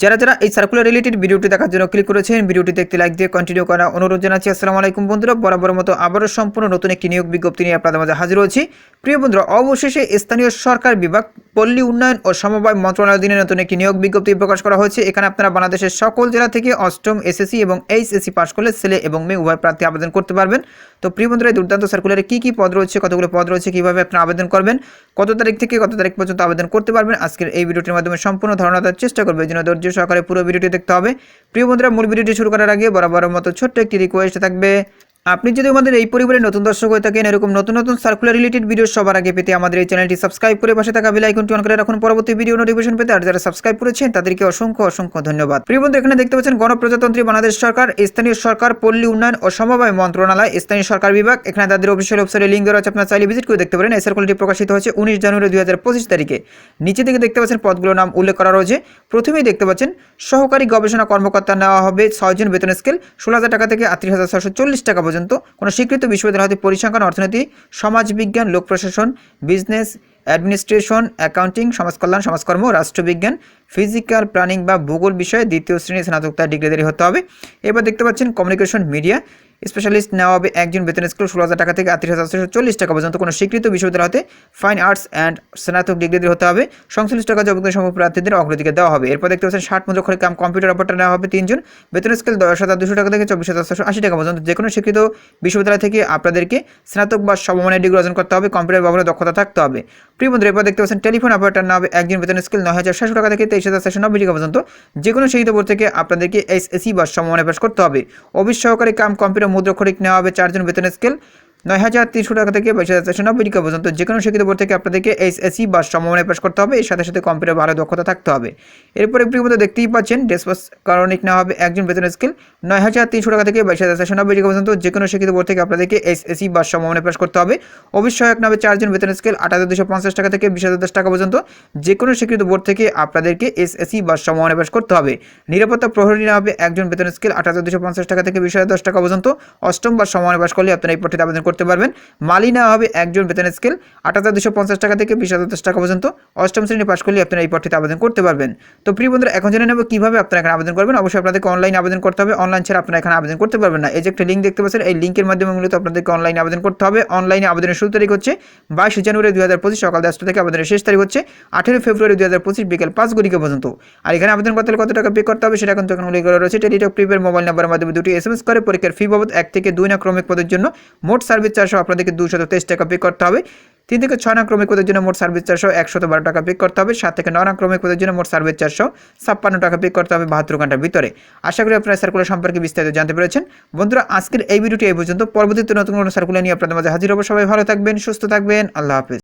যারা যারা এই সার্কুলার রিলেটেড ভিডিওটি দেখার জন্য ক্লিক করেছেন, ভিডিওটি দেখতে লাইক দিয়ে কন্টিনিউ করা অনুরোধ জানাচ্ছি। আসসালামু আলাইকুম বন্ধুরা, বরাবর মতো আবারও সম্পূর্ণ নতুন একটি নিয়োগ বিজ্ঞপ্তি নিয়ে আপনাদের মাঝে হাজির হয়েছি। প্রিয় বন্ধুরা, অবশেষে স্থানীয় সরকার বিভাগ, পল্লী উন্নয়ন ও সমবায় মন্ত্রণালয় দিনে নতুন একটি নিয়োগ বিজ্ঞপ্তি প্রকাশ করা হয়েছে। এখানে আপনারা বাংলাদেশের সকল জেলা থেকে অষ্টম এসএসসি এবং এইচএসসি পাস করলে ছেলে এবং মেয়ে উভয় প্রার্থী আবেদন করতে পারবেন। তো প্রিয় বন্ধুরা দুর্দান্ত সার্কুলারে কী কী পদ রয়েছে, কতগুলো পদ রয়েছে, কীভাবে আপনারা আবেদন করবেন, কত তারিখ থেকে কত তারিখ পর্যন্ত আবেদন করতে পারবেন, আজকের এই ভিডিওটির মাধ্যমে সম্পূর্ণ ধারণা দেওয়ার চেষ্টা করবে। জন্য ধৈর্য সহকারে পুরো ভিডিওটি দেখতে হবে। প্রিয় বন্ধুরা, মূল ভিডিওটি শুরু করার আগে বরাবরের মতো ছোট্ট একটি রিকোয়েস্ট থাকবে। আপনি যদি আমাদের এই পরিবারে নতুন দর্শক হয়ে থাকেন, এরকম নতুন নতুন সার্কুলার রিলেটেড ভিডিও সবার আগে পেতে আমাদের এই চ্যানেলটি সাবস্ক্রাইব করে পাশে থাকা বেল আইকনটি অন করে রাখুন। পরবর্তী ভিডিও নোটিফিকেশন পেতে আর যারা সাবস্ক্রাইব করেছেন, তাদেরকে অসংখ্য অসংখ্য ধন্যবাদ। প্রিয় বন্ধু, এখানে দেখতে পাচ্ছেন গণপ্রজাতন্ত্রী বাংলাদেশ সরকার, স্থানীয় সরকার, পল্লী উন্নয়ন ও সমবায় মন্ত্রণালয়, স্থানীয় সরকার বিভাগ। এখানে তাদের অফিসিয়াল ওয়েবসাইটে লিঙ্ক দেওয়া আছে, আপনারা চাইলে ভিজিট করে দেখতে পারেন। এই সার্কুলটি প্রকাশিত হয়েছে উনিশ জানুয়ারি দুই হাজার পঁচিশ তারিখে। নিচে থেকে দেখতে পাচ্ছেন পদগুলোর নাম উল্লেখ করা রয়েছে। প্রথমেই দেখতে পাচ্ছেন, সহকারী গবেষণা কর্মকর্তা নেওয়া হবে ছয়জন বেতন স্কেল ষোলো হাজার টাকা থেকে আটত্রিশ হাজার ছশো চল্লিশ টাকা পর্যন্ত কোনো স্বীকৃত বিশ্ববিদ্যালয় হতে পরিসংখ্যান, অর্থনীতি, সমাজবিজ্ঞান, লোক প্রশাসন, বিজনেস, অ্যাডমিনিস্ট্রেশন, অ্যাকাউন্টিং, সমাজকল্যাণ, সমাজকর্ম, রাষ্ট্রবিজ্ঞান, ফিজিক্যাল, প্ল্যানিং বা ভূগোল বিষয়ে দ্বিতীয় শ্রেণির স্নাতকতা ডিগ্রিধারী হতে হবে। এবার দেখতে পাচ্ছেন কমিউনিকেশন মিডিয়া। স্পেশালিস্ট নেওয়া হবে একজন বেতন স্কুল ষোলো হাজার টাকা থেকে আটত্রিশ হাজার ছশো চল্লিশ টাকা পর্যন্ত। কোনো স্বীকৃত বিশ্ববিদ্যালয় হতে ফাইন আর্টস অ্যান্ড স্নাতক ডিগ্রিধারী হতে হবে। সংশ্লিষ্ট কাজ অবদান সম্ভব প্রার্থীদের অগ্রাধিকার দেওয়া হবে। এরপর দেখতে পাচ্ছেন ষাট মুদ্রা কাম কম্পিউটার অপারেটর নেওয়া হবে তিনজন। বেতন স্কেল দশ হাজার দুশো টাকা থেকে চব্বিশ হাজার ছশো আশি টাকা পর্যন্ত। যে কোনো স্বীকৃত বিশ্ববিদ্যালয় থেকে আপনাদেরকে স্নাতক বা সমমানের ডিগ্রি অর্জন করতে হবে। কম্পিউটার ব্যবহারে দক্ষতা থাকতে হবে। প্রিয় বন্ধুরা, এরপর দেখতে পাচ্ছেন টেলিফোন অপারেটর নেওয়া হবে একজন বেতন স্কেল নয় হাজার ছশো টাকা থেকে তেইশ হাজার ছশো নব্বই টাকা পর্যন্ত। যে কোনো স্বীকৃত বোর্ড থেকে আপনাদেরকে এস এসএসসি বা সমমানে পাশ করতে হবে। অফিস সহকারী কাম কম্পিউটার মুদ্রাক্ষরিক নেওয়া হবে চারজন বেতন স্কেল। নয় হাজার তিনশো টাকা থেকে বাইশ হাজার চারশো নব্বই টাকা পর্যন্ত যে কোনো শিক্ষিত বোর্ড থেকে আপনাদেরকে এসএসসি বা সমমানে পাশ করতে হবে। এর সাথে সাথে কম্পিউটার ভালো দক্ষতা থাকতে হবে। এরপরে প্রিয় দেখতেই পাচ্ছেন ডেসপাস কারণিক নেওয়া হবে একজন বেতন স্কেল। নয় হাজার তিনশো টাকা থেকে বাইশ হাজার চারশো নব্বই টাকা পর্যন্ত যে কোনো শিক্ষিত বোর্ড থেকে আপনাদেরকে এসএসসি বা সমমানে পাশ করতে হবে। নেওয়া হবে চারজন বেতন স্কেল, আট হাজার দুশো পঞ্চাশ টাকা থেকে বিশ হাজার দশ টাকা পর্যন্ত যে কোনো স্বীকৃত বোর্ড থেকে আপনাদেরকে এসএসসি বা সমমানে পাশ করতে হবে। নিরাপত্তা প্রহরী নেওয়া হবে একজন বেতন স্কেল, আট হাজার দুশো পঞ্চাশ টাকা থেকে বিশ হাজার দশ টাকা পর্যন্ত অষ্টম বা সমমানে পাশ করলে আপনারা এই পদটিতে আবেদন করতে পারবেন। মালি নেওয়া হবে একজন বেতন স্কেল, আট হাজার দুশো পঞ্চাশ টাকা থেকে বিশ হাজার দশ টাকা পর্যন্ত। অষ্টম শ্রেণি পাশ করলে আপনারা এই পদটিতে আবেদন করতে পারবেন। তো প্রিয় বন্ধুরা, এখন জেনে নেব কীভাবে আপনারা এখানে আবেদন করবেন। অবশ্যই আপনাদেরকে অনলাইন আবেদন করতে হবে। অনলাইন ছাড়া আপনারা এখানে আবেদন করতে পারবেন না। এই যে একটা লিঙ্ক দেখতে পাচ্ছেন, এই লিঙ্কের মাধ্যমে মূলত আপনাদেরকে অনলাইনে আবেদন করতে হবে। অনলাইনে আবেদনের শুরু তারিখ হচ্ছে বাইশ জানুয়ারি দুই হাজার পঁচিশ, সকাল দশটা থেকে আবেদনের শেষ তারিখ হচ্ছে আঠেরো ফেব্রুয়ারি দুই হাজার পঁচিশ, বিকেল পাঁচ ঘড়িকা পর্যন্ত। আর এখানে আবেদন করতে হলে কত টাকা পে করতে হবে সেটা কিন্তু এখন উল্লেখ করা রয়েছে। টেলিটক প্রিপের মোবাইল নাম্বারের মাধ্যমে দুটি এস এম এস করে। পরীক্ষার ফি বাবদ এক থেকে দুই না ক্রমিক পদের জন্য মোট সার্ভিস চারশো আপনাদেরকে দুশত তেইশ টাকা পে করতে হবে। তিন থেকে ছয় নং পদের জন্য মোট সার্ভিস চারশো একশত বারো টাকা পে করতে হবে। সাত থেকে নয় নং পদের জন্য মোট সার্ভিস চারশো ছাপ্পান্ন টাকা পে করতে হবে বাহাত্তর ঘণ্টার ভিতরে। আশা করি আপনারা সার্কুলার সম্পর্কে বিস্তারিত জানতে পেরেছেন। বন্ধুরা, আজকের এই ভিডিওটি এই পর্যন্ত। পরবর্তীতে নতুন কোনো সার্কুলার নিয়ে আপনাদের মাঝে হাজির হব। সবাই ভালো থাকবেন, সুস্থ থাকবেন। আল্লাহ হাফিজ।